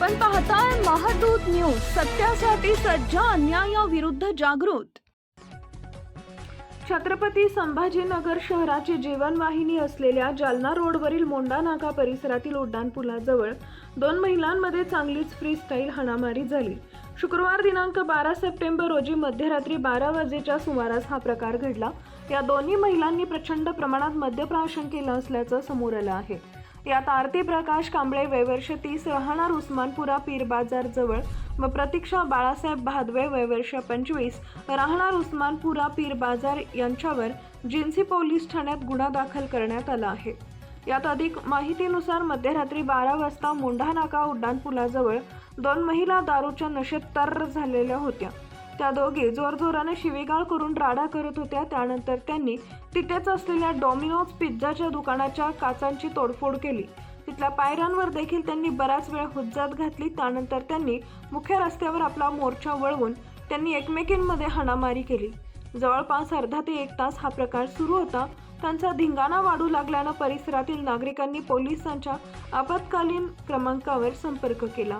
आपण पाहताय महादूत न्यूज सत्यासाठी सज्ज अन्यायाविरुद्ध जागृत. छत्रपती संभाजीनगर शहराची जीवनवाहिनी असलेल्या जालना रोडवरील मोंडा नाका परिसरातील उड्डाणपुलाजवळ दोन महिलांमध्ये चांगलीच फ्री स्टाईल हाणामारी झाली. शुक्रवार दिनांक बारा सप्टेंबर रोजी मध्यरात्री बारा वाजेच्या सुमारास हा प्रकार घडला. या दोन्ही महिलांनी प्रचंड प्रमाणात मद्यप्राशन केलं असल्याचं समोर आलं आहे. यात आरती प्रकाश कांबळे वयवर्ष तीस राहणार उस्मानपुरा पीर बाजार जवळ. व प्रतीक्षा बाळासाहेब भादवे वयवर्ष पंचवीस राहणार उस्मानपुरा पीर बाजार यांच्यावर जिन्सी पोलीस ठाण्यात गुन्हा दाखल करण्यात आला आहे. यात अधिक माहितीनुसार मध्यरात्री बारा वाजता मोंढा नाका उड्डाणपुलाजवळ दोन महिला दारूच्या नशेत तर्र झालेल्या होत्या. त्या दोघी जोरजोराने शिवीगाळ करून राडा करत होत्या. त्यानंतर त्यांनी तिथेच असलेल्या डॉमिनोज पिझ्झाच्या दुकानाच्या काचांची तोडफोड केली. तिथल्या पायऱ्यांवर देखील त्यांनी बराच वेळ हुज्जात घातली. त्यानंतर त्यांनी मुख्य रस्त्यावर आपला मोर्चा वळवून त्यांनी एकमेकींमध्ये हाणामारी केली. जवळपास अर्धा ते एक तास हा प्रकार सुरू होता. त्यांचा धिंगाणा वाढू लागल्यानं परिसरातील नागरिकांनी पोलिसांच्या आपत्कालीन क्रमांकावर संपर्क केला.